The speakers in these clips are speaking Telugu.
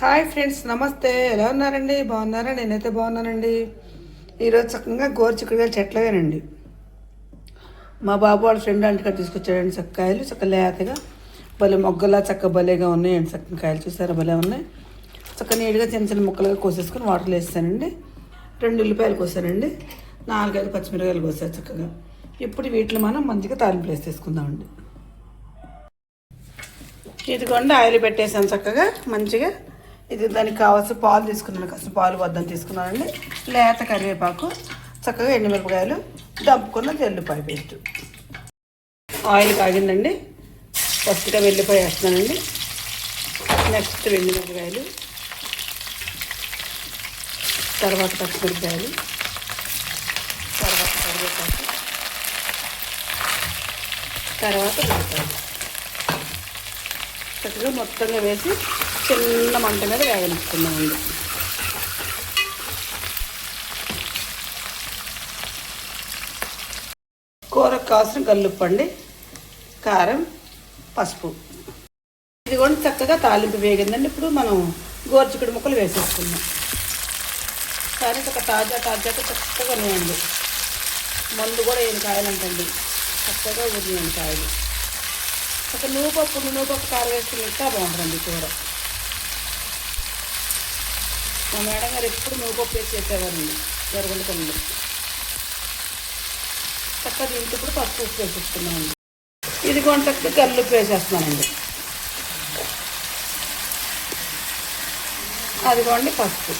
హాయ్ ఫ్రెండ్స్ నమస్తే. ఎలా ఉన్నారండి? బాగున్నారా? నేనైతే బాగున్నానండి. ఈరోజు చక్కగా గోరుచిక్కుడుగా చెట్లవేనండి. మా బాబు వాళ్ళ ఫ్రెండ్ అంటిగా తీసుకొచ్చాడండి చక్కకాయలు చక్క లేతగా భలే మొగ్గలా చక్క భలేగా ఉన్నాయండి చక్కని కాయలు. చూసారా? భలే ఉన్నాయి. చక్క నీట్గా చిన్న చిన్న ముక్కలుగా కోసేసుకొని వాటర్లో వేస్తానండి. రెండు ఉల్లిపాయలు కోసానండి. నాలుగైదు పచ్చిమిరకాయలు కోసారు చక్కగా. ఇప్పుడు వీటిలో మనం మంచిగా తాలింపులు వేసేసుకుందామండి. ఇదిగోండి ఆయిల్ పెట్టేసాను చక్కగా మంచిగా. ఇది దానికి కావాల్సిన పాలు తీసుకున్నాను. కాస్త పాలు వద్దని తీసుకున్నానండి. లేత కరివేపాకు చక్కగా ఎండుమిరపకాయలు దంపుకున్న జల్లుపాయ పేస్ట్. ఆయిల్ కాగిందండి. ఫస్ట్గా వెల్లిపాయ వేస్తున్నానండి. నెక్స్ట్ ఎండుమిరపకాయలు తర్వాత పచ్చిమిరపకాయలు. తర్వాత కరివేపాకు. తర్వాత చక్కగా మొత్తంగా వేసి చిన్న మంట మీద వేగనిస్తున్నామండి. కూరకు కాసిన గల్లుప్పండి కారం పసుపు. ఇది కూడా చక్కగా తాలింపు వేగిందండి. ఇప్పుడు మనం గోర్చికుడు ముక్కలు వేసేసుకుందాం. కానీ ఒక తాజా తాజాగా చక్కగా ఉన్నాయండి. మందు కూడా ఏం కాయాలంటండి. చక్కగా ఉన్నాయండి కాయలు. ఒక నూపప్పు నూపప్పు కారం వేసుకుని ఇంకా బాగుంటుందండి కూర. మా మేడం గారు ఎప్పుడు నూపప్పు వేసి చేసేవారండి జరుగుంటుంది చక్కగా దీంట్లో ఇప్పుడు పసుపు ఉప్పు వేసేస్తున్నామండి ఇది కూడా చక్కగా కల్లుప్పు వేసేస్తున్నానండి. అదిగోండి పసుపు.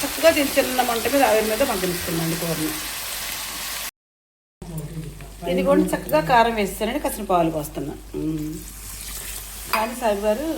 చక్కగా దీని చిన్న మంట మీద ఆవిరి మీద మగ్గనిస్తున్నాండి కూరని. ఇది కూడా చక్కగా కారం వేస్తానండి కసిన పాలు పోస్తున్నా కానీ సాగు గారు